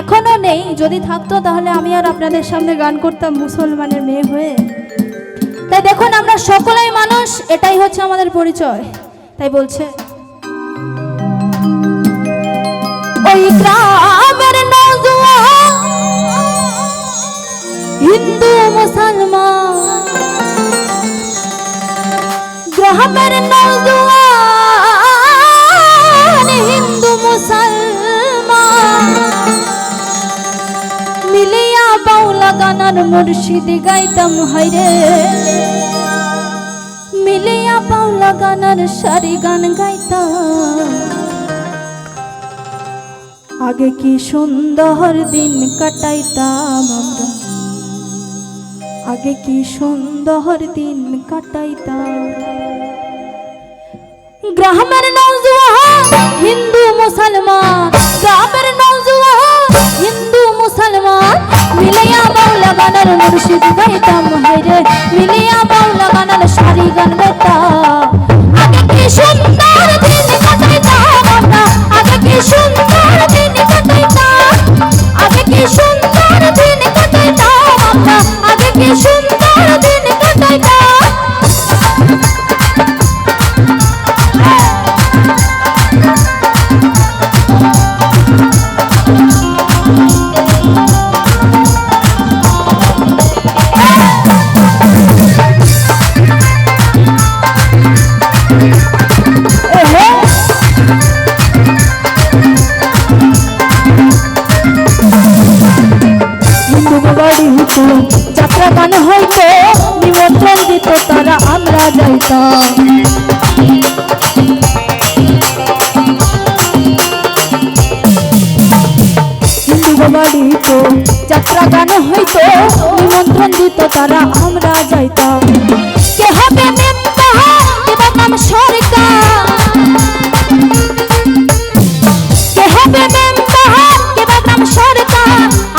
এখনও নেই। যদি থাকতো তাহলে আমি আর আপনাদের সামনে গান করতাম মুসলমানের মেয়ে হয়ে। তাই দেখুন, আমরা সকলেই মানুষ, এটাই হচ্ছে আমাদের পরিচয়। তাই বলছে, ওই গ্রামের হিন্দু মুসলমান গানার মুর্শিদ গাইতাম হাইরে মিলিয়া পাওলা গানার সারি গান গাইতাম। আগে কি সুন্দর দিন কাটাইতাম আমরা। আগে কি সুন্দর দিন কাটাইতাম। গ্রামের নওজোয়ান হিন্দু মুসলমান গানের মুর্শিদ গাইতাম হাইরে মিলিয়া বাউলা গানের সারি গান গাইতাম দিত তারা আমরা যাইতাম। যাত্রা গান নিমন্ত্রণ দিত তারা আমরা যাইতাম। কে হবে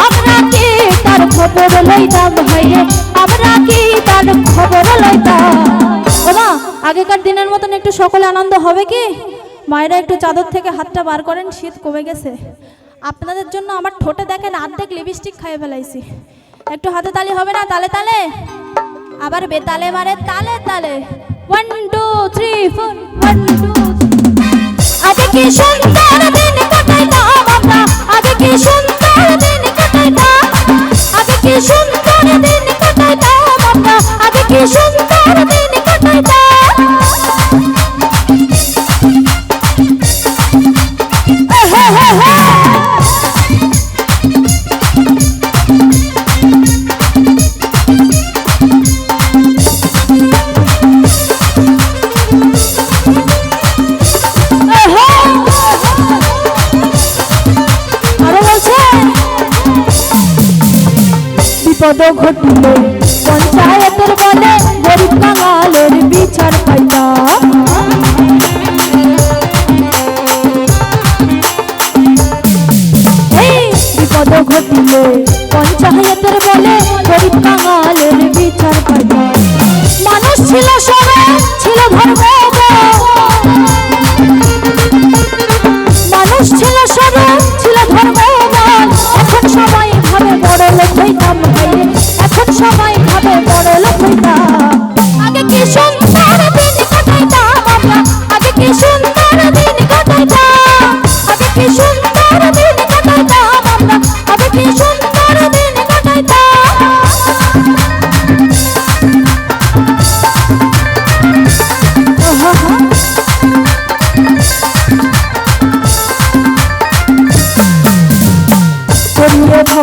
আমরা কি তার খবর লইতাম আমরা কি আগেকার দিনের মতন একটু সকলে আনন্দ হবে কি? মায়েরা একটু চাদর থেকে হাতটা বার করেন, শীত কমে গেছে। আপনাদের জন্য আমার ঠোঁটে দেখেন অর্ধেক লিপস্টিক খাইয়ে ফেলাইছি। একটু হাতে তালি হবে না, তালে তালে? আবার বেতালে মারে, তালে তালে। One two three four one two আগে কি সুন্দর দিন বিপদ ঘটিল। পঞ্চায়েতের বলে গরিব কাঙালের বিচার পাইতা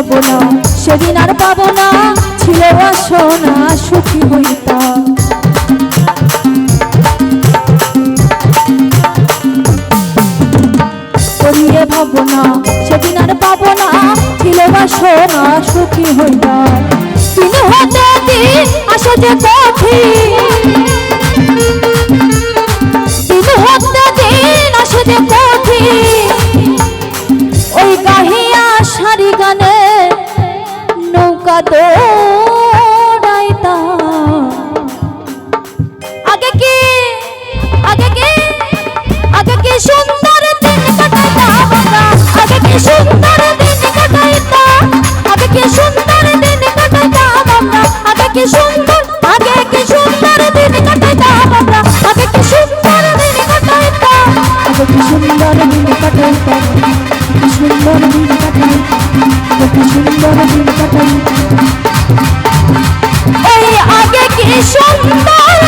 করিয়ে ভাবনা সেদিন আর পাবো না, ছিল বাসনা সুখী হইতাম করিয়ে ভাবনা সেদিন আর পাবো না, ছিল সুখী হতে দিন আসে যে হতে দিন আসে যে সুন্দর দিন কাটাই আগে কি সুন্দর